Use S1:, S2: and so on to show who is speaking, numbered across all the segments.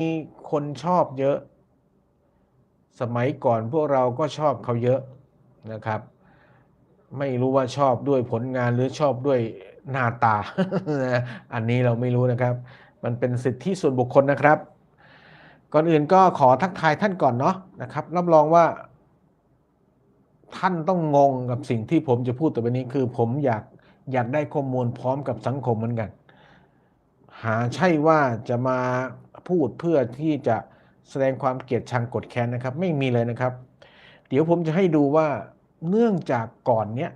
S1: มีคนชอบเยอะ สมัยก่อนพวกเราก็ชอบเขาเยอะนะครับ ไม่รู้ว่าชอบด้วยผลงานหรือชอบด้วยหน้าตา อันนี้เราไม่รู้นะครับ มันเป็นสิทธิส่วนบุคคลนะครับ ก่อนอื่นก็ขอทักทายท่านก่อนเนาะนะครับ รับรองว่า ท่านต้องงงกับสิ่งที่ผมจะพูดต่อไปนี้คือ ผมอยากอยากได้ข้อมูลพร้อมกับสังคมเหมือนกัน หาใช่ว่าจะมา พูดเพื่อที่จะแสดงความเกลียดชังกดแค้นนะครับ ไม่มีเลยนะครับ เดี๋ยวผมจะให้ดูว่าเนื่องจากก่อนเนี้ย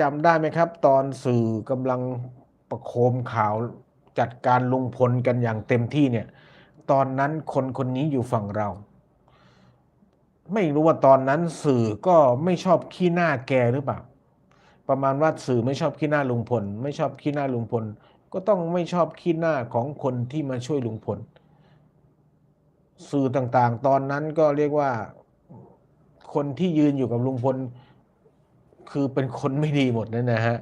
S1: จำได้ไหมครับ ตอนสื่อกำลังประโคมข่าวจัดการลุงพลกันอย่างเต็มที่เนี่ย ตอนนั้นคนคนนี้อยู่ฝั่งเรา ไม่รู้ว่าตอนนั้นสื่อก็ไม่ชอบขี้หน้าแกหรือเปล่า ประมาณว่าสื่อไม่ชอบขี้หน้าลุงพล ไม่ชอบขี้หน้าลุงพล ก็ต้องไม่ชอบขี้หน้าของคนที่มาช่วยลุงพล สื่อต่างๆ ตอนนั้นก็เรียกว่าคนที่ยืนอยู่กับลุงพล คือเป็นคนไม่ดีหมดนั่นนะฮะ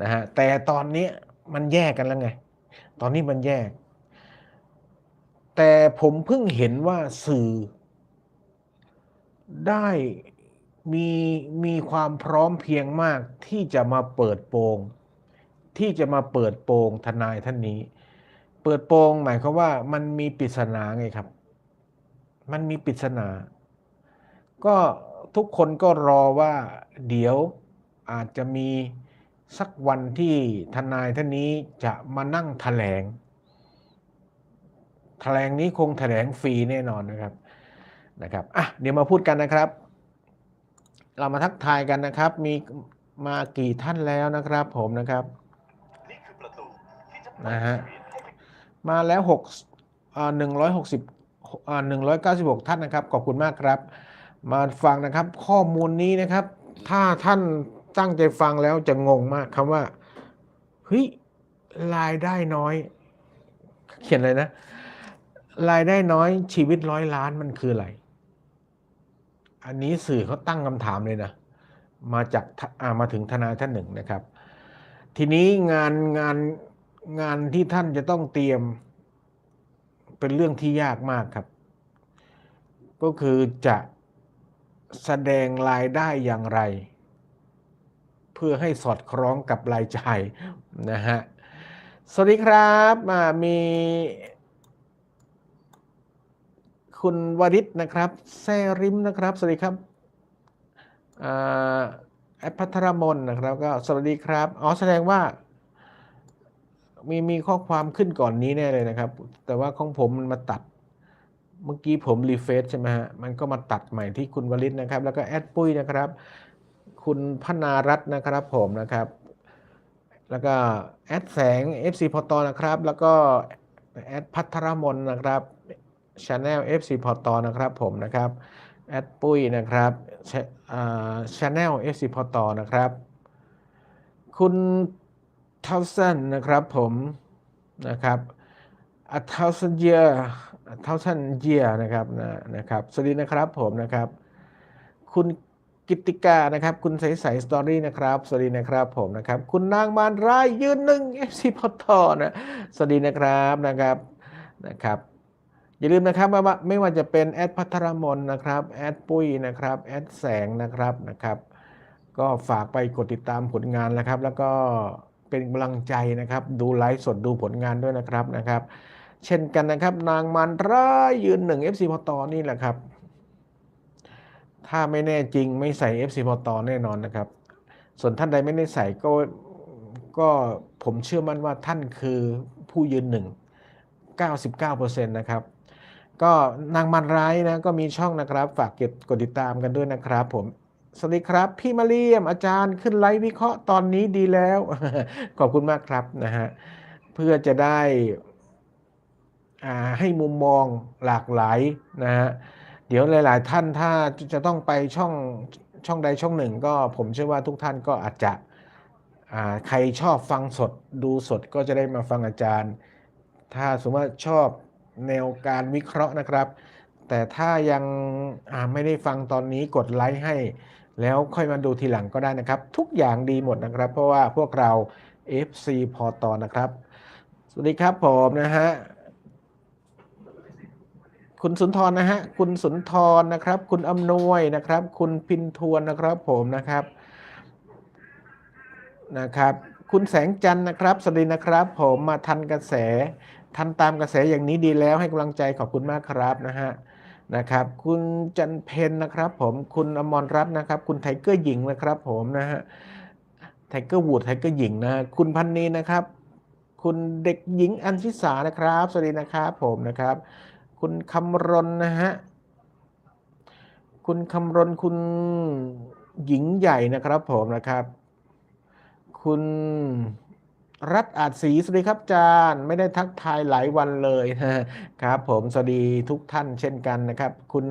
S1: นะฮะแต่ตอนนี้มันแยกกันแล้วไง ตอนนี้มันแยก แต่ผมเพิ่งเห็นว่าสื่อ ได้มีมีความพร้อมเพียงมากที่จะมาเปิดโปง ที่จะมาเปิดโปงทนายท่านนี้ เปิดโปงหมายความว่ามันมีปริศนาไงครับ มันมีปริศนา ก็ทุกคนก็รอว่าเดี๋ยวอาจจะมีสักวันที่ทนายท่านนี้จะมานั่งแถลงแถลงนี้คงแถลงฟรีแน่นอนนะครับนะครับอะเดี๋ยวมาพูดกันนะครับ เรามาทักทายกันนะครับ มีมากี่ท่านแล้วนะครับ ผมนะครับ
S2: นะ
S1: ฮะ มาแล้วหกอ่าหนึ่งร้อยหกสิบอ่าหนึ่งร้อยเก้าสิบหกท่านนะครับ ขอบคุณมากครับ มาฟังนะครับข้อมูลนี้นะครับ ถ้าท่านตั้งใจฟังแล้วจะงงมากคำว่าเฮ้ยรายได้น้อย เขียนเลยนะ รายได้น้อยชีวิตร้อยล้านมันคืออะไร อันนี้สื่อเขาตั้งคำถามเลยนะ มาจากามาถึงทนายท่านหนึ่งนะครับ ทีนี้งานงาน งานที่ท่านจะต้องเตรียม เป็นเรื่องที่ยากมากครับ ก็คือจะแสดงรายได้อย่างไร เพื่อให้สอดคล้องกับรายจ่ายนะฮะ สวัสดีครับอ่ามี คุณวริศนะครับ แซริมนะครับ สวัสดีครับอ่าแอปพัทรมนนะครับ ก็สวัสดีครับ อ๋อ แสดงว่า มีมีข้อความขึ้นก่อนนี้แน่เลยนะครับ แต่ว่าของผมมันมาตัด เมื่อกี้ผมรีเฟซใช่ไหมฮะ มันก็มาตัดใหม่ที่คุณวริศนะครับ แล้วก็แอดปุ้ยนะครับ คุณพนารัตน์นะครับผมนะครับ แล้วก็แอดแสง FC พอตอนะครับ แล้วก็แอดพัทรมนนะครับ Channel FC พอตอนะครับผมนะครับ แอดปุ้ยนะครับชาแนล FC พอตอนะครับ คุณ เทาสันนะครับผมนะครับ a thousand year a thousand year นะครับนะนะครับ สวัสดีนะครับผมนะครับ คุณกิติกานะครับ คุณใสใสสตอรี่นะครับ สวัสดีนะครับผมนะครับ คุณนางมารรายยืนหนึ่ง FC พอตอนะ สวัสดีนะครับนะครับนะครับอย่าลืมนะครับว่าไม่ว่าจะเป็นแอดพัทรมนนะครับแอดปุ้ยนะครับแอดแสงนะครับนะครับ ก็ฝากไปกดติดตามผลงานนะครับ แล้วก็ เป็นกำลังใจนะครับ ดูไลฟ์สดดูผลงานด้วยนะครับนะครับ เช่นกันนะครับ นางมันร้ายยืนหนึ่ง FC พอตอนี่แหละครับ ถ้าไม่แน่จริงไม่ใส่ FC พอตอแน่นอนนะครับ ส่วนท่านใดไม่ได้ใส่ก็ก็ผมเชื่อมั่นว่าท่านคือผู้ยืนหนึ่ง 99%นะครับก็นางมันร้ายนะก็มีช่องนะครับ ฝากเก็บกดติดตามกันด้วยนะครับผม สวัสดีครับ พี่มาเรียมอาจารย์ขึ้นไลฟ์วิเคราะห์ตอนนี้ดีแล้ว ขอบคุณมากครับนะฮะเพื่อจะได้อ่าให้มุมมองหลากหลายนะฮะเดี๋ยวหลาย ๆ ท่านถ้าจะต้องไปช่องช่องใดช่องหนึ่ง ก็ผมเชื่อว่าทุกท่านก็อาจจะอ่าใครชอบฟังสดดูสดก็จะได้มาฟังอาจารย์ ถ้าสมมติว่าชอบแนวการวิเคราะห์นะครับ แต่ถ้ายังไม่ได้ฟังตอนนี้กดไลค์ให้ แล้วค่อยมาดูทีหลังก็ได้นะครับ ทุกอย่างดีหมดนะครับ เพราะว่าพวกเรา FC พอตอนะครับ สวัสดีครับผมนะฮะคุณสุนทรนะฮะคุณสุนทรนะครับ คุณอำนวยนะครับ คุณพินทวนนะครับผมนะครับนะครับ คุณแสงจันทร์นะครับ สวัสดีนะครับ ผมมาทันกระแส ทันตามกระแสอย่างนี้ดีแล้วให้กำลังใจขอบคุณมากครับนะฮะ นะครับ คุณจันเพนนะครับ ผมคุณอมรรัตน์นะครับ คุณไทเกอร์หญิงนะครับผมนะฮะไทเกอร์วูดไทเกอร์หญิงนะคุณพันนีนะครับ คุณเด็กหญิงอัญชิสานะครับ สวัสดีนะครับผมนะครับ คุณคำรณนะฮะคุณคำรณคุณหญิงใหญ่นะครับผมนะครับ คุณ รัฐอาจศรีสวัสดีครับอาจารย์ ไม่ได้ทักทายหลายวันเลยนะครับผมสวัสดีทุกท่านเช่นกันนะครับ คุณ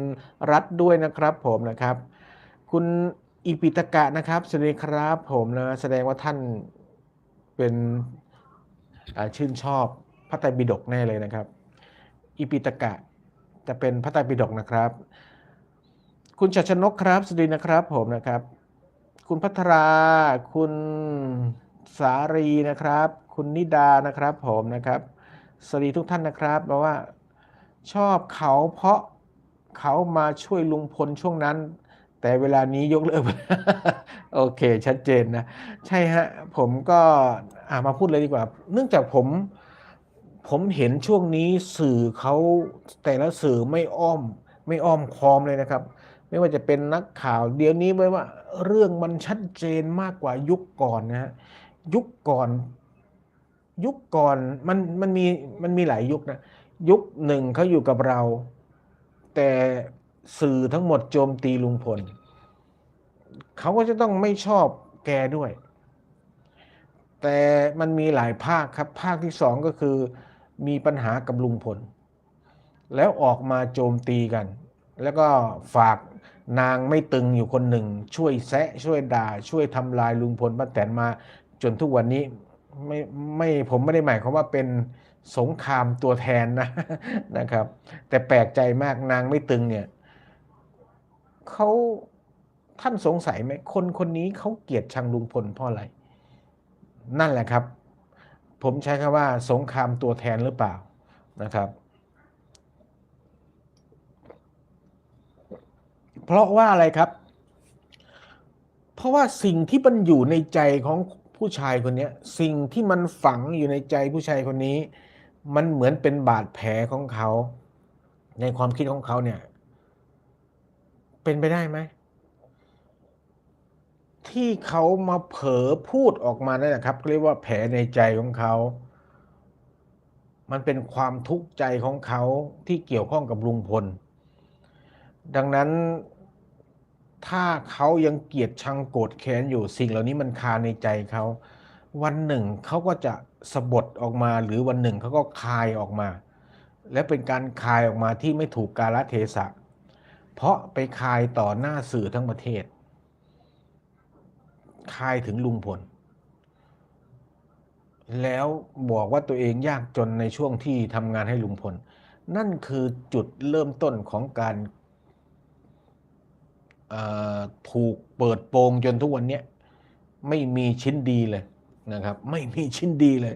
S1: รัฐด้วยนะครับผมนะครับ คุณอิปิตกะนะครับสวัสดีครับผมนะแสดงว่าท่านเป็นชื่นชอบพระไตรปิฎกแน่เลยนะครับ อิปิตกะจะเป็นพระไตรปิฎกนะครับ คุณชัชนกครับสวัสดีนะครับผมนะครับ คุณพัทราคุณ สารีนะครับ คุณนิดานะครับผมนะครับ สวัสดีทุกท่านนะครับบอกว่าชอบเขาเพราะเขามาช่วยลุงพลช่วงนั้น แต่เวลานี้ยกเลิกโอเค ชัดเจนนะ ใช่ฮะ ผมก็ามาพูดเลยดีกว่า เนื่องจากผมผมเห็นช่วงนี้สื่อเขาแต่ละสื่อไม่อ้อม ไม่อ้อมคอมเลยนะครับ ไม่ว่าจะเป็นนักข่าว เดี๋ยวนี้ไว้ว่าเรื่องมันชัดเจนมากกว่ายุคก่อนนะฮะ ยุคก่อน ยุคก่อนมันมันมีมันมีหลายยุคนะยุคหนึ่งเขาอยู่กับเรา แต่สื่อทั้งหมดโจมตีลุงพลเขาก็จะต้องไม่ชอบแกด้วย แต่มันมีหลายภาคครับ ภาคที่สองก็คือมีปัญหากับลุงพล แล้วออกมาโจมตีกัน แล้วก็ฝากนางไม่ตึงอยู่คนหนึ่ง ช่วยแซะช่วยด่า ช่วยทำลายลุงพลป้าแตนมา จนทุกวันนี้ไม่ไม่ผมไม่ได้หมายความว่าเป็นสงครามตัวแทนนะนะครับ แต่แปลกใจมากนางไม่ตึงเนี่ยเขาท่านสงสัยไหมคนคนนี้เขาเกลียดชังลุงพลเพราะอะไร นั่นแหละครับ ผมใช้คำว่า สงครามตัวแทนหรือเปล่านะครับ เพราะว่าอะไรครับ เพราะว่าสิ่งที่มันอยู่ในใจของ ผู้ชายคนนี้สิ่งที่มันฝังอยู่ในใจผู้ชายคนนี้ มันเหมือนเป็นบาดแผลของเขา ในความคิดของเขาเนี่ย เป็นไปได้ไหมที่เขามาเผลอพูดออกมานั่นแหละครับเรียกว่าแผลในใจของเขา มันเป็นความทุกข์ใจของเขาที่เกี่ยวข้องกับลุงพล ดังนั้น ถ้าเขายังเกลียดชังโกรธแค้นอยู่สิ่งเหล่านี้มันคาในใจเขา วันหนึ่งเขาก็จะสะบดออกมา หรือวันหนึ่งเขาก็คายออกมา และเป็นการคายออกมาที่ไม่ถูกกาลเทศะ เพราะไปคายต่อหน้าสื่อทั้งประเทศ คายถึงลุงพล แล้วบอกว่าตัวเองยากจนในช่วงที่ทำงานให้ลุงพล นั่นคือจุดเริ่มต้นของการ ถูกเปิดโปงจนทุกวันนี้ไม่มีชิ้นดีเลยนะครับ ไม่มีชิ้นดีเลย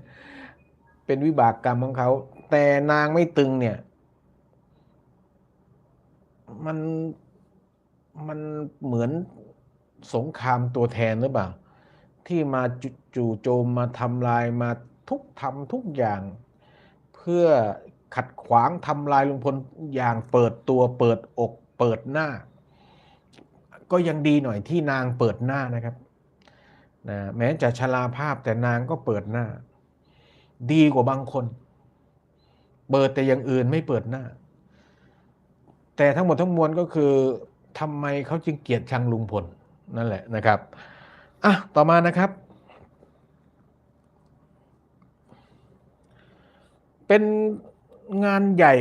S1: เป็นวิบากกรรมของเขา แต่นางไม่ตึงเนี่ย มันมันเหมือนสงครามตัวแทนหรือเปล่า ที่มาจุจู่โจมมาทำลายมาทุกทำทุกอย่าง เพื่อขัดขวางทำลายลุงพลอย่างเปิดตัวเปิดอกเปิดหน้า ก็ยังดีหน่อยที่นางเปิดหน้านะครับนะแม้จะชราภาพแต่นางก็เปิดหน้า ดีกว่าบางคน เปิดแต่อย่างอื่นไม่เปิดหน้า แต่ทั้งหมดทั้งมวลก็คือทำไมเขาจึงเกลียดชังลุงพลนั่นแหละนะครับอะต่อมานะครับ เป็นงานใหญ่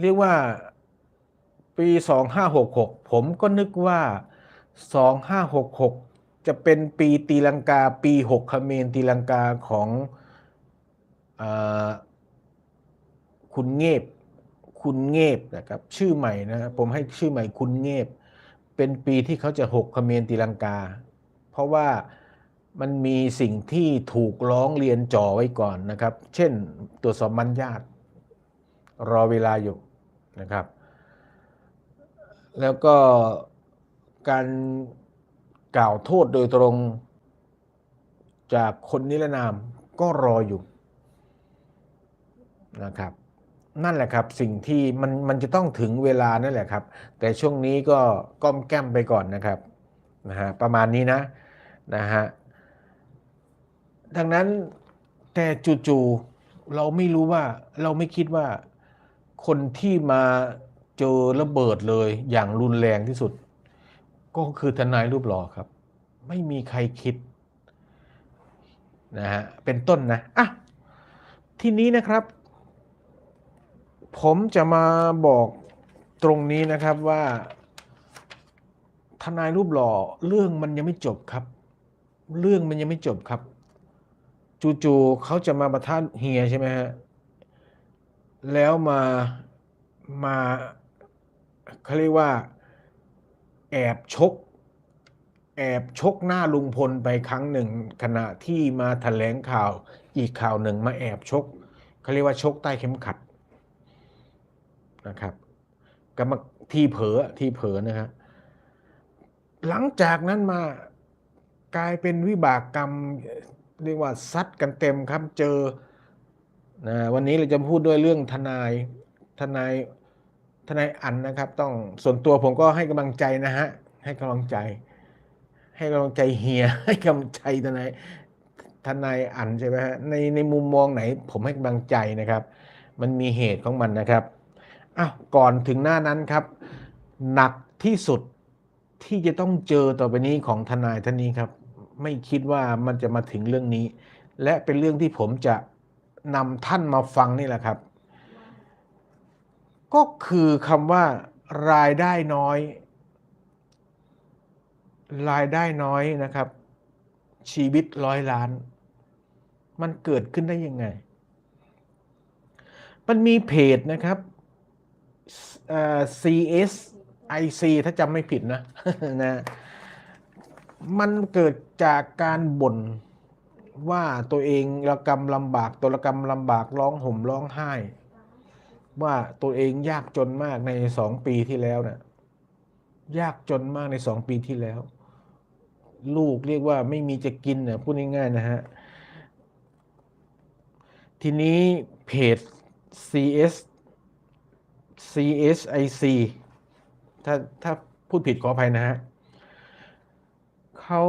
S1: เรียกว่า ปี 2566 ผมก็นึกว่า 2566 จะเป็นปีตีลังกาปี 6คเมนตีลังกาของอคุณเงบคุณเงบนะครับชื่อใหม่นะผมให้ชื่อใหม่คุณเงบ เป็นปีที่เขาจะหกคเมนตีลังกา เพราะว่ามันมีสิ่งที่ถูกร้องเรียนจ่อไว้ก่อนนะครับ เช่นตรวจสอบมัญญาตรอเวลาอยู่นะครับ แล้วก็การกล่าวโทษโดยตรงจากคนนิรนามก็รออยู่นะครับ นั่นแหละครับสิ่งที่มันมันจะต้องถึงเวลานั่นแหละครับ แต่ช่วงนี้ก็ก้มแก้มไปก่อนนะครับนะฮะประมาณนี้นะนะฮะดังนั้นแต่จู่ๆเราไม่รู้ว่าเราไม่คิดว่าคนที่มา เจอระเบิดเลยอย่างรุนแรงที่สุด ก็คือทนายรูปหล่อครับ ไม่มีใครคิดนะฮะเป็นต้นนะอะทีนี้นะครับ ผมจะมาบอกตรงนี้นะครับว่า ทนายรูปหล่อเรื่องมันยังไม่จบครับ เรื่องมันยังไม่จบครับ จู่ๆเขาจะมาประทานเฮียใช่ไหมฮะแล้วมามา เขาเรียกว่า แอบชก แอบชกหน้าลุงพลไปครั้งหนึ่ง ขณะที่มาแถลงข่าวอีกข่าวหนึ่งมาแอบชกเขาเรียกว่าชกใต้เข็มขัดนะครับกรรมที่เผลอที่เผลอนะครับหลังจากนั้นมากลายเป็นวิบากกรรมเรียกว่าซัดกันเต็มครับเจอนะวันนี้เราจะพูดด้วยเรื่องทนายทนาย ทนายอันนะครับ ต้องส่วนตัวผมก็ให้กำลังใจนะฮะให้กำลังใจ ให้กำลังใจเฮียให้กำลังใจทนายทนายอันใช่ไหมฮะในในมุมมองไหน ผมให้กำลังใจนะครับ มันมีเหตุของมันนะครับอ้าวก่อนถึงหน้านั้นครับ หนักที่สุดที่จะต้องเจอต่อไปนี้ของทนายท่านนี้ครับ ไม่คิดว่ามันจะมาถึงเรื่องนี้ และเป็นเรื่องที่ผมจะนำท่านมาฟังนี่แหละครับ ก็คือคำว่ารายได้น้อย รายได้น้อยนะครับ ชีวิตร้อยล้าน มันเกิดขึ้นได้ยังไง มันมีเพจนะครับ CSIC ถ้าจำไม่ผิดนะนะ มันเกิดจากการบ่นว่าตัวเองระกำลำบากตัวระกำลำบากร้องห่มร้องไห้ ว่าตัวเองยากจนมากในสองปีที่แล้วนะ่ะยากจนมากในสองปีที่แล้ว ลูกเรียกว่าไม่มีจะกินนะพูดง่ายๆนะฮะ ทีนี้เพจ CS CSIC ถ้าถ้าพูดผิดขออภัยนะฮะเขา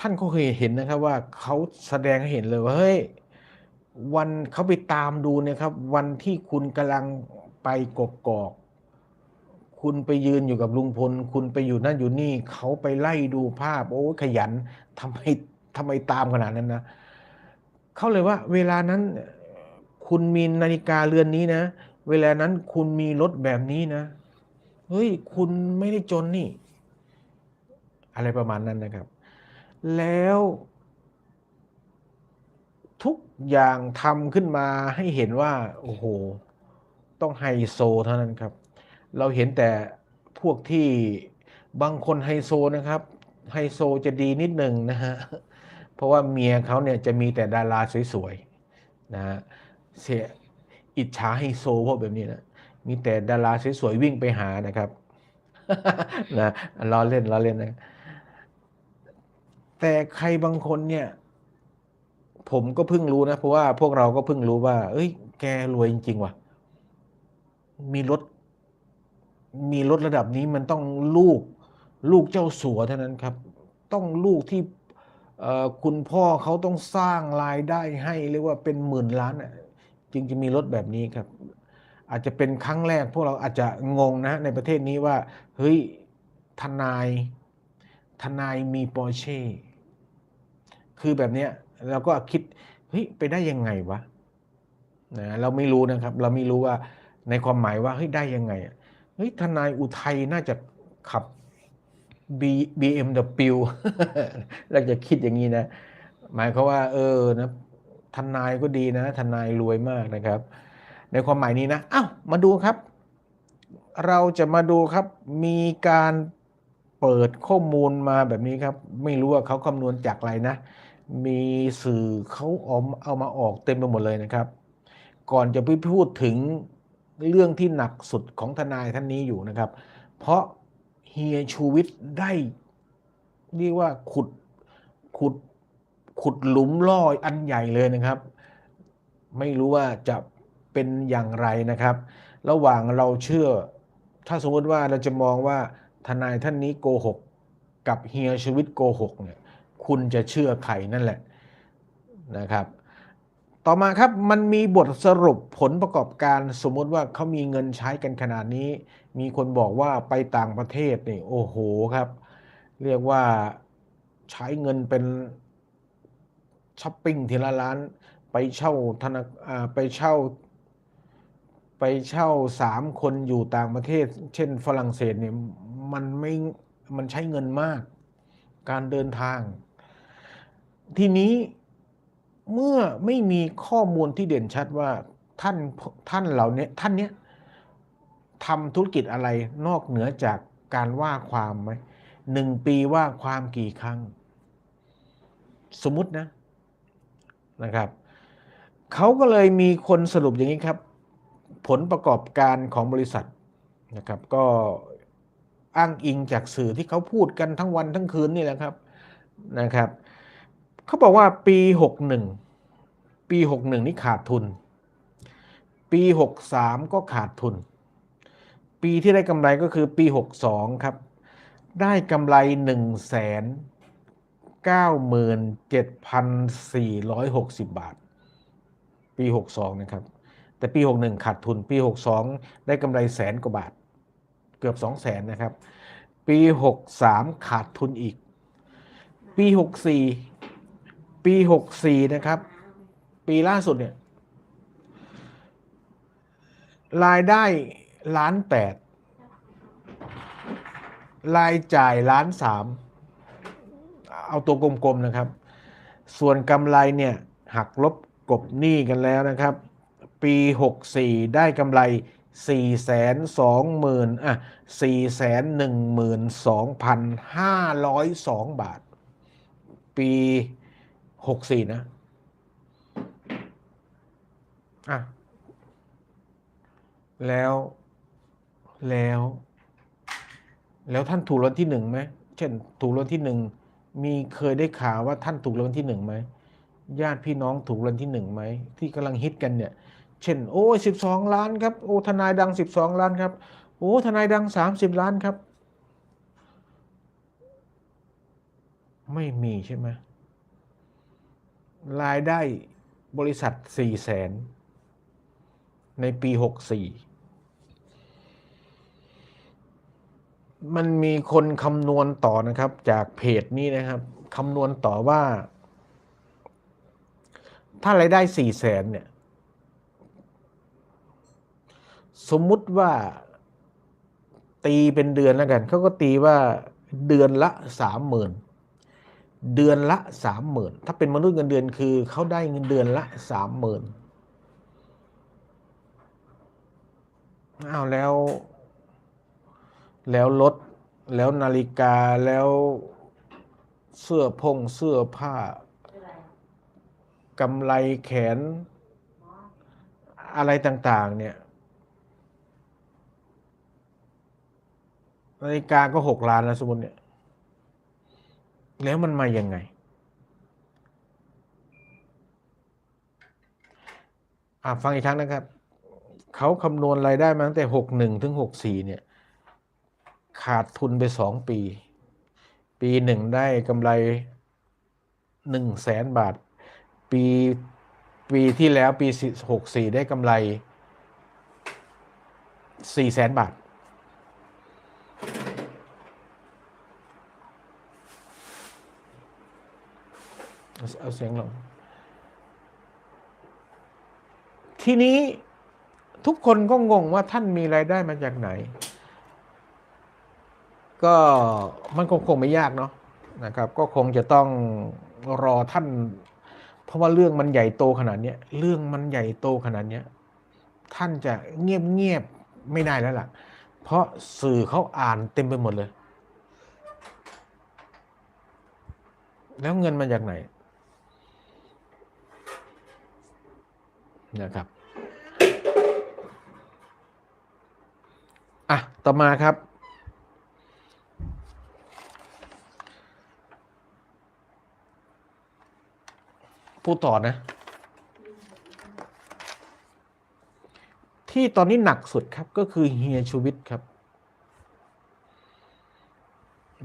S1: ท่านก็เคยเห็นนะครับว่าเขาแสดงให้เห็นเลยว่าเฮ้ย วันเขาไปตามดูเนี่ยครับ วันที่คุณกำลังไปกกกอก คุณไปยืนอยู่กับลุงพล คุณไปอยู่นั่นอยู่นี่เขาไปไล่ดูภาพ โอ้ขยันทำไมทำไมตามขนาดนั้นนะเขาเลยว่า เวลานั้น คุณมีนาฬิกาเรือนนี้นะ เวลานั้นคุณมีรถแบบนี้นะเฮ้ยคุณไม่ได้จนนี่ อะไรประมาณนั้นนะครับ แล้ว ทุกอย่างทำขึ้นมาให้เห็นว่า โอ้โห ต้องไฮโซเท่านั้นครับ เราเห็นแต่พวกที่บางคนไฮโซนะครับไฮโซจะดีนิดหนึ่งนะฮะ เพราะว่าเมียเขาเนี่ยจะมีแต่ดาราสวยๆนะฮะเสียอิจฉาไฮโซพวกแบบนี้นะมีแต่ดาราสวยๆวิ่งไปหานะครับนะล้อเล่นล้อเล่นนะแต่ใครบางคนเนี่ย ผมก็เพิ่งรู้นะ เพราะว่าพวกเราก็เพิ่งรู้ว่า เอ้ย แกรวยจริงๆว่ะ มีรถ มีรถระดับนี้มันต้องลูก ลูกเจ้าสัวเท่านั้นครับ ต้องลูกที่คุณพ่อเขาต้องสร้างรายได้ให้เรียกว่าเป็นหมื่นล้านจึงจะมีรถแบบนี้ครับ อาจจะเป็นครั้งแรกพวกเราอาจจะงงนะ ในประเทศนี้ว่า เฮ้ยทนายทนายมีปอร์เช่คือแบบเนี้ย เราก็คิดเฮ้ยไปได้ยังไงวะนะเราไม่รู้นะครับ เราไม่รู้ว่าในความหมายว่าเฮ้ยได้ยังไงเฮ้ยทนายอุทัยน่าจะขับ B BMW เราจะคิดอย่างนี้นะ หมายควาว่า เออนะทนายก็ดีนะทนายรวยมากนะครับ ในความหมายนี้นะอ้าวมาดูครับ เราจะมาดูครับมีการเปิดข้อมูลมาแบบนี้ครับ ไม่รู้ว่าเขาคำนวณจากอะไรนะ มีสื่อเขาเอาเอามาออกเต็มไปหมดเลยนะครับ ก่อนจะไปพูดถึงเรื่องที่หนักสุดของทนายท่านนี้อยู่นะครับ เพราะเฮียชูวิทย์ได้เรียกว่าขุดขุดขุดหลุมล่ออันใหญ่เลยนะครับ ไม่รู้ว่าจะเป็นอย่างไรนะครับ ระหว่างเราเชื่อ ถ้าสมมติว่าเราจะมองว่าทนายท่านนี้โกหก กับเฮียชีวิตโกหกเนี่ย คุณจะเชื่อใครนั่นแหละนะครับ ต่อมาครับมันมีบทสรุปผลประกอบการสมมติว่าเขามีเงินใช้กันขนาดนี้ มีคนบอกว่าไปต่างประเทศนี่โอ้โหครับ เรียกว่าใช้เงินเป็นช้อปปิ้งทีละล้านไปเช่าธนาอ่าไปเช่า ไปเช่าสามคนอยู่ต่างประเทศ เช่นฝรั่งเศสเนี่ยมันไม่มันใช้เงินมาก การเดินทาง ทีนี้เมื่อไม่มีข้อมูลที่เด่นชัดว่าท่านท่านเหล่านี้ท่านเนี้ยทำธุรกิจอะไรนอกเหนือจากการว่าความไหมหนึ่งปีว่าความกี่ครั้ง สมมตินะนะครับเขาก็เลยมีคนสรุปอย่างนี้ครับ ผลประกอบการของบริษัทนะครับ ก็อ้างอิงจากสื่อที่เขาพูดกันทั้งวันทั้งคืนนี่แหละครับนะครับ เขาบอกว่าปี 61 ปี 61 นี่ขาดทุน ปี 63 ก็ขาดทุน ปีที่ได้กำไรก็คือปี 62 ครับ ได้กำไร1 9 7 460 บาท ปี 62 นะครับ แต่ปี 61 ขาดทุน ปี 62 ได้กำไรแสนกว่าบาท เกือบ 2 0 0แสนนะครับ ปี 63 ขาดทุนอีก ปี 64 ปี64นะครับ ปีล่าสุดเนี่ย รายได้ล้านแปดรายจ่ายล้านสามเอาตัวกลมๆนะครับ ส่วนกำไรเนี่ยหักลบกบหนี้กันแล้วนะครับ ปี 64 ได้กำไร 4 2 0 0 0 0อะ4 1 2 5 0 2 บาท ปี 64นะ อะ แล้ว แล้ว แล้วท่านถูกรางวัลที่หนึ่งไหม เช่น ถูกรางวัลที่หนึ่ง มีเคยได้ข่าวว่าท่านถูกรางวัลที่หนึ่งไหม ญาติพี่น้องถูกรางวัลที่หนึ่งไหม ที่กำลังฮิตกันเนี่ย เช่น โอ้สิบสองล้านครับ โอ้ทนายดังสิบสองล้านครับ โอ้ทนายดังสามสิบล้านครับ ไม่มีใช่ไหม รายได้บริษัทสี่แสนในปีหกสี่มันมีคนคำนวณต่อนะครับ จากเพจนี้นะครับคำนวณต่อว่า ถ้ารายได้สี่แสนเนี่ย สมมุติว่าตีเป็นเดือนแล้วกัน เขาก็ตีว่าเดือนละสามหมื่น เดือนละสามหมื่นถ้าเป็นมนุษย์เงินเดือนคือเขาได้เงินเดือนละสามหมื่นอ้าวแล้ว แล้วรถแล้วนาฬิกาแล้วเสื้อพงเสื้อผ้ากำไรแขน อะไรต่าง ๆ เนี่ยนาฬิกาก็หกล้านแล้วสมมติเนี่ย แล้วมันมายังไง ฟังอีกครั้งนะครับ เขาคำนวณรายได้มาตั้งแต่หกหนึ่งถึงหกสี่เนี่ย ขาดทุนไปสองปี ปีหนึ่งได้กำไรหนึ่งแสนบาท ปีปีที่แล้วปีหกสี่ได้กำไรสี่แสนบาท เอาเสียงลง ทีนี้ทุกคนก็งงว่าท่านมีรายได้มาจากไหน ก็มันคงคงไม่ยากเนาะนะครับ ก็คงจะต้องรอท่าน เพราะว่าเรื่องมันใหญ่โตขนาดนี้เรื่องมันใหญ่โตขนาดนี้ท่านจะเงียบเงียบไม่ได้แล้วล่ะ เพราะสื่อเขาอ่านเต็มไปหมดเลย แล้วเงินมาจากไหน นะครับอะต่อมาครับ พูดต่อนะ ที่ตอนนี้หนักสุดครับก็คือเฮียชูวิทย์ครับ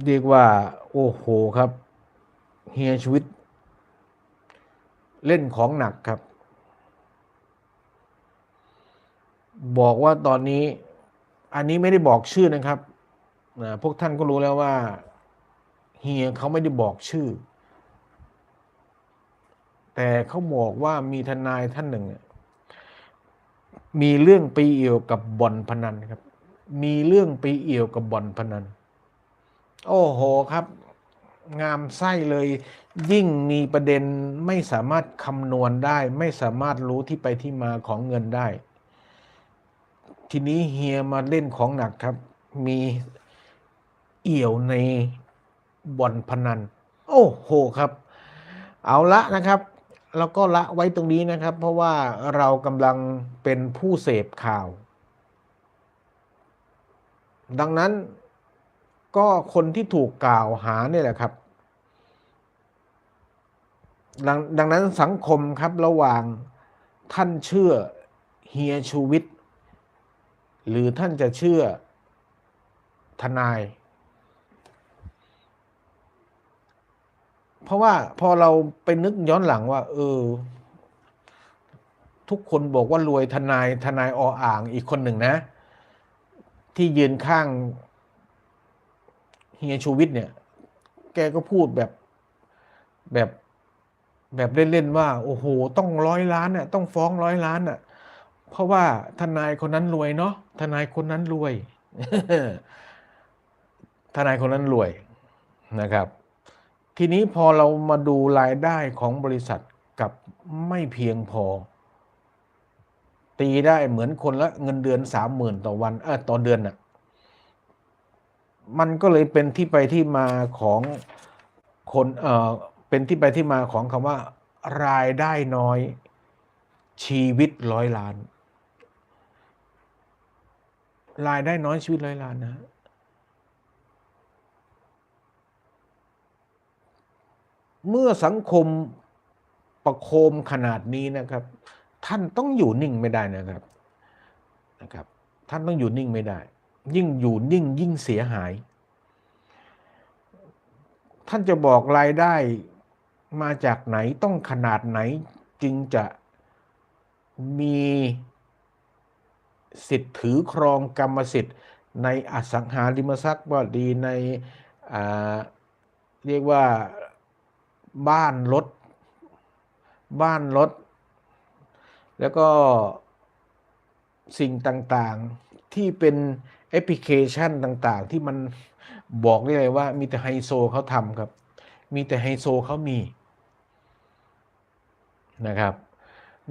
S1: เรียกว่า โอ้โหครับ เฮียชูวิทย์เล่นของหนักครับ บอกว่าตอนนี้อันนี้ไม่ได้บอกชื่อนะครับนะพวกท่านก็รู้แล้วว่าเฮียเขาไม่ได้บอกชื่อ แต่เขาบอกว่ามีทนายท่านหนึ่ง มีเรื่องไปเอี่ยวกับบ่อนพนันครับ มีเรื่องไปเอี่ยวกับบ่อนพนัน โอ้โหครับ งามไส้เลย ยิ่งมีประเด็นไม่สามารถคำนวณได้ ไม่สามารถรู้ที่ไปที่มาของเงินได้ ทีนี้เฮียมาเล่นของหนักครับ มีเอี่ยวในบ่อนพนัน โอ้โหครับ เอาละนะครับแล้วก็ละไว้ตรงนี้นะครับ เพราะว่าเรากำลังเป็นผู้เสพข่าว ดังนั้นก็คนที่ถูกกล่าวหาเนี่ยแหละครับดดังนั้นสังคมครับระหว่างท่านเชื่อเฮียชูวิทย์ หรือท่านจะเชื่อทนาย เพราะว่าพอเราไปนึกย้อนหลังว่า เออ ทุกคนบอกว่ารวยทนายทนายออ่างอีกคนหนึ่งนะ ที่ยืนข้างเฮียชูวิทย์เนี่ย แกก็พูดแบบแบบแบบเล่นๆว่า โอ้โห ต้องร้อยล้านน่ะต้องฟ้องร้อยล้านน่ะเพราะว่าทนายคนนั้นรวยเนาะ ทนายคนนั้นรวย ทนายคนนั้นรวยนะครับ ทีนี้พอเรามาดูรายได้ของบริษัทกับไม่เพียงพอ ตีได้เหมือนคนละเงินเดือนสามหมื่นต่อวันเออต่อเดือนน่ะมันก็เลยเป็นที่ไปที่มาของคนเออเป็นที่ไปที่มาของคำว่า รายได้น้อยชีวิตร้อยล้าน รายได้น้อยชีวิตร้อยล้านนะฮะเมื่อสังคมประโคมขนาดนี้นะครับ ท่านต้องอยู่นิ่งไม่ได้นะครับนะครับ ท่านต้องอยู่นิ่งไม่ได้ ยิ่งอยู่นิ่งยิ่งเสียหาย ท่านจะบอกรายได้มาจากไหนต้องขนาดไหนจึงจะมี สิทธิ์ถือครองกรรมสิทธิ์ ในอสังหาริมทรัพย์ก็ดีในเรียกว่าบ้านรถบ้านรถ แล้วก็สิ่งต่างๆที่เป็นแอปพลิเคชันต่างๆ ที่มันบอกได้เลยว่า มีแต่ไฮโซเขาทำครับ มีแต่ไฮโซเขามีนะครับ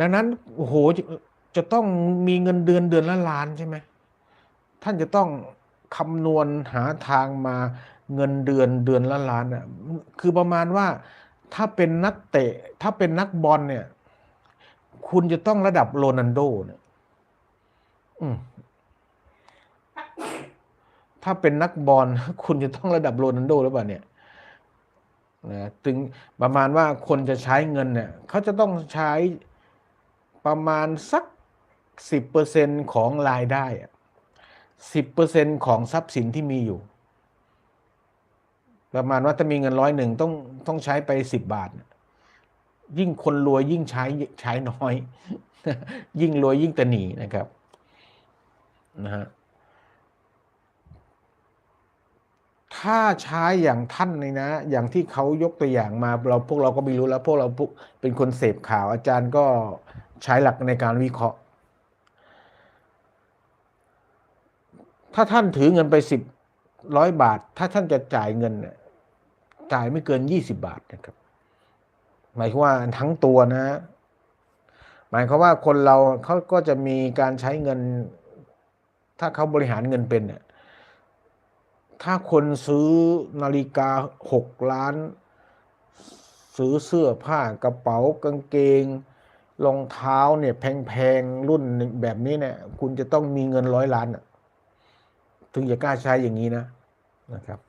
S1: ดังนั้นโอ้โห จะต้องมีเงินเดือนเดือนละล้านใช่ไหมท่านจะต้องคำนวณหาทางมาเงินเดือนเดือนละล้านอะคือประมาณว่าถ้าเป็นนักเตะ ถ้าเป็นนักบอลเนี่ย คุณจะต้องระดับโรนัลโดเนี่ยอืมถ้าเป็นนักบอลคุณจะต้องระดับโรนัลโดหรือเปล่าเนี่ยนะถึงประมาณว่าคนจะใช้เงินเนี่ยเขาจะต้องใช้ประมาณสัก สิบเปอร์เซ็นของรายได้สิบเปอร์เซ็นของทรัพย์สินที่มีอยู่ ประมาณว่าถ้ามีเงินร้อยหนึ่งต้องต้องใช้ไปสิบบาท ยิ่งคนรวยยิ่งใช้ใช้น้อย ยิ่งรวยยิ่งตะหนีนะครับนะฮะถ้าใช้อย่างท่านนี่นะ อย่างที่เขายกตัวอย่างมาเราพวกเราก็ไม่รู้แล้ว พวกเราเป็นคนเสพข่าวอาจารย์ก็ใช้หลักในการวิเคราะห์ ถ้าท่านถือเงินไปสิบร้อยบาท ถ้าท่านจะจ่ายเงินจ่ายไม่เกินยี่สิบาทนะครับ หมายความว่าทั้งตัวนะ หมายความว่าคนเราเขาก็จะมีการใช้เงิน ถ้าเขาบริหารเงินเป็นเนี่ยถ้าคนซื้อนาฬิกาหกล้าน ซื้อเสื้อผ้ากระเป๋ากางเกงรองเท้าเนี่ยแพงๆรุ่นแบบนี้เนี่ย คุณจะต้องมีเงินร้อยล้านอะ ถึงจะกล้าใช้อย่างนี้นะนะครับ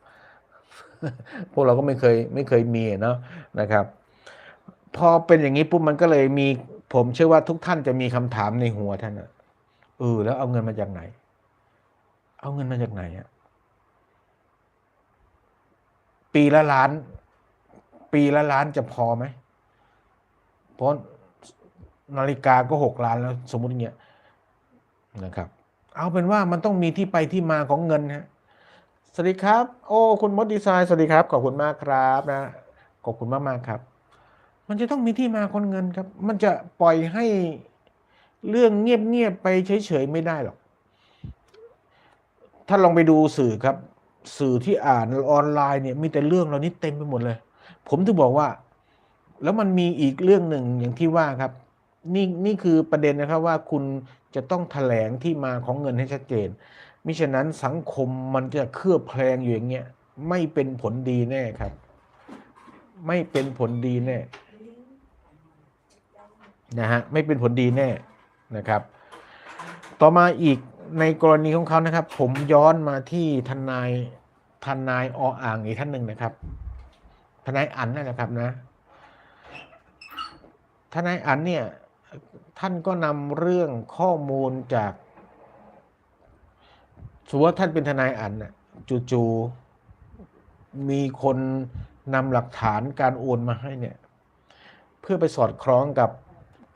S1: พวกเราก็ไม่เคยไม่เคยมีเนาะนะครับ พอเป็นอย่างนี้ปุ๊บมันก็เลยมีผมเชื่อว่าทุกท่านจะมีคำถามในหัวท่านอะเออแล้วเอาเงินมาจากไหน เอาเงินมาจากไหนอะปีละล้าน ปีละล้านจะพอไหมเพราะนาฬิกาก็หกล้านแล้วสมมติอย่างเงี้ยนะครับ เอาเป็นว่ามันต้องมีที่ไปที่มาของเงินฮะสวัสดีครับ โอ้คุณมดดีไซน์สวัสดีครับขอบคุณมากครับนะขอบคุณมากมากครับ มันจะต้องมีที่มาของเงินครับ มันจะปล่อยให้เรื่องเงียบๆไปเฉยๆไม่ได้หรอกถ้าลองไปดูสื่อครับ สื่อที่อ่านออนไลน์เนี่ยมีแต่เรื่องเหล่านี้เต็มไปหมดเลย ผมถึงบอกว่า แล้วมันมีอีกเรื่องหนึ่งอย่างที่ว่าครับ นี่นี่คือประเด็นนะครับว่าคุณจะต้องแถลงที่มาของเงินให้ชัดเจน มิฉะนั้นสังคมมันจะเคลือบแคลงอยู่อย่างเงี้ยไม่เป็นผลดีแน่ครับ ไม่เป็นผลดีแน่นะฮะไม่เป็นผลดีแน่นะครับ ต่อมาอีกในกรณีของเขานะครับ ผมย้อนมาที่ทนายทนายออ่างอีกท่านหนึ่งนะครับ ทนายอันนั่นนะครับนะ ทนายอันเนี่ย ท่านก็นำเรื่องข้อมูลจากสมมติว่าท่านเป็นทนายอันน่ะจู่ๆมีคนนำหลักฐานการโอนมาให้เนี่ย เพื่อไปสอดคล้องกับ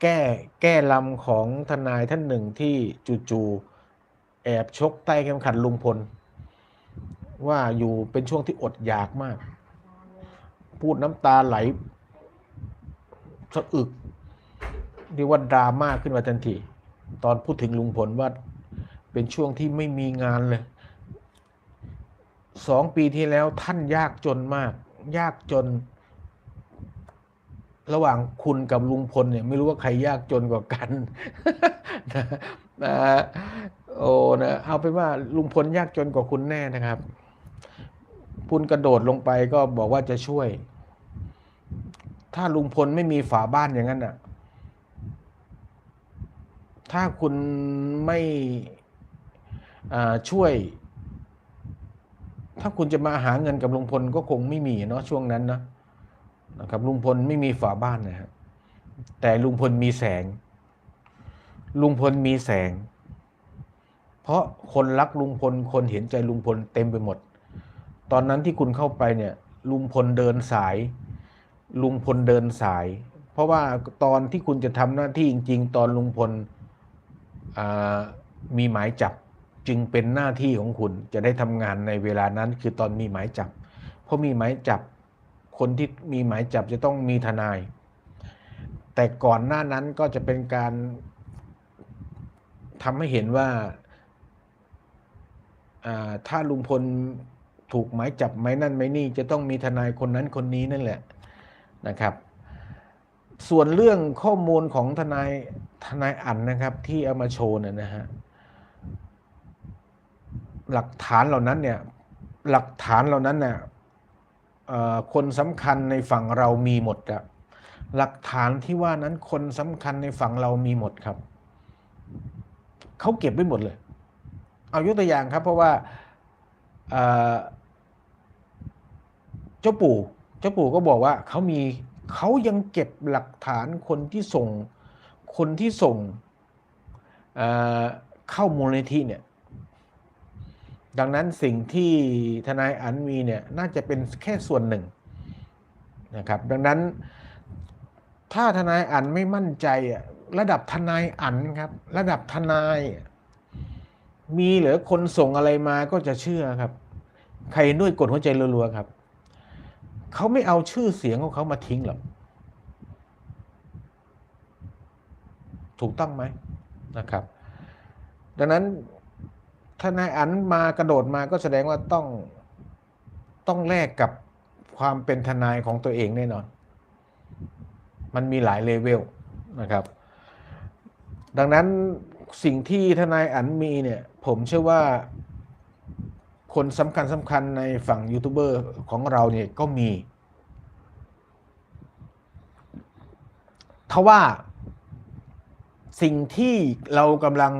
S1: แก้แก้ลำของทนายท่านหนึ่งที่จู่ๆแอบชกใต้เข็มขัดลุงพล ว่าอยู่เป็นช่วงที่อดอยากมาก พูดน้ำตาไหลสะอึก เรียกว่าดราม่าขึ้นมาทันที ตอนพูดถึงลุงพลว่าเป็นช่วงที่ไม่มีงานเลยสองปีที่แล้วท่านยากจนมาก ยากจน ระหว่างคุณกับลุงพลเนี่ยไม่รู้ว่าใครยากจนกว่ากันนะนะโอ้นะเอาเป็นว่าลุงพลยากจนกว่าคุณแน่นะครับ คุณกระโดดลงไปก็บอกว่าจะช่วย ถ้าลุงพลไม่มีฝาบ้านอย่างนั้นอะ ถ้าคุณไม่ช่วย ถ้าคุณจะมาหาเงินกับลุงพลก็คงไม่มีเนาะช่วงนั้นนะนะครับลุงพลไม่มีฝาบ้านนะครับแต่ลุงพลมีแสง ลุงพลมีแสง เพราะคนรักลุงพลคนเห็นใจลุงพลเต็มไปหมด ตอนนั้นที่คุณเข้าไปเนี่ย ลุงพลเดินสาย ลุงพลเดินสาย เพราะว่าตอนที่คุณจะทำหน้าที่จริง ๆ ตอนลุงพล มีหมายจับจึงเป็นหน้าที่ของคุณจะได้ทำงานในเวลานั้น คือตอนมีหมายจับ เพราะมีหมายจับคนที่มีหมายจับจะต้องมีทนาย แต่ก่อนหน้านั้นก็จะเป็นการทำให้เห็นว่าถ้าลุงพลถูกหมายจับไหมนั่นไหมนี่จะต้องมีทนายคนนั้นคนนี้นั่นแหละนะครับ ส่วนเรื่องข้อมูลของทนายทนายอันนะครับ ที่เอามาโชว์เนี่ยนะฮะหลักฐานเหล่านั้นเนี่ยหลักฐานเหล่านั้นเนี่ยคนสำคัญในฝั่งเรามีหมดอะหลักฐานที่ว่านั้นคนสำคัญในฝั่งเรามีหมดครับเขาเก็บไว้หมดเลย เอายกตัวอย่างครับ เพราะว่าเจ้าปู่ เจ้าปู่ก็บอกว่าเขามี เขายังเก็บหลักฐานคนที่ส่งคนที่ส่งเเข้ามูลนิธิเนี่ย ดังนั้นสิ่งที่ทนายอันมีเนี่ยน่าจะเป็นแค่ส่วนหนึ่งนะครับ ดังนั้นถ้าทนายอันไม่มั่นใจอะระดับทนายอันครับ ระดับทนายมีเหรือคนส่งอะไรมาก็จะเชื่อครับ ใครด้วยกดหัวใจรัวๆครับ เขาไม่เอาชื่อเสียงของเขามาทิ้งหรอกถูกต้องไหมนะครับ ดังนั้นทนายอันมากระโดดมาก็แสดงว่าต้องต้องแลกกับความเป็นทนายของตัวเองแน่นอน มันมีหลายเลเวลนะครับ ดังนั้นสิ่งที่ทนายอันมีเนี่ย ผมเชื่อว่า คนสำคัญสำคัญในฝั่งยูทูบเบอร์ของเราเนี่ยก็มีทว่าสิ่งที่เรากำลัง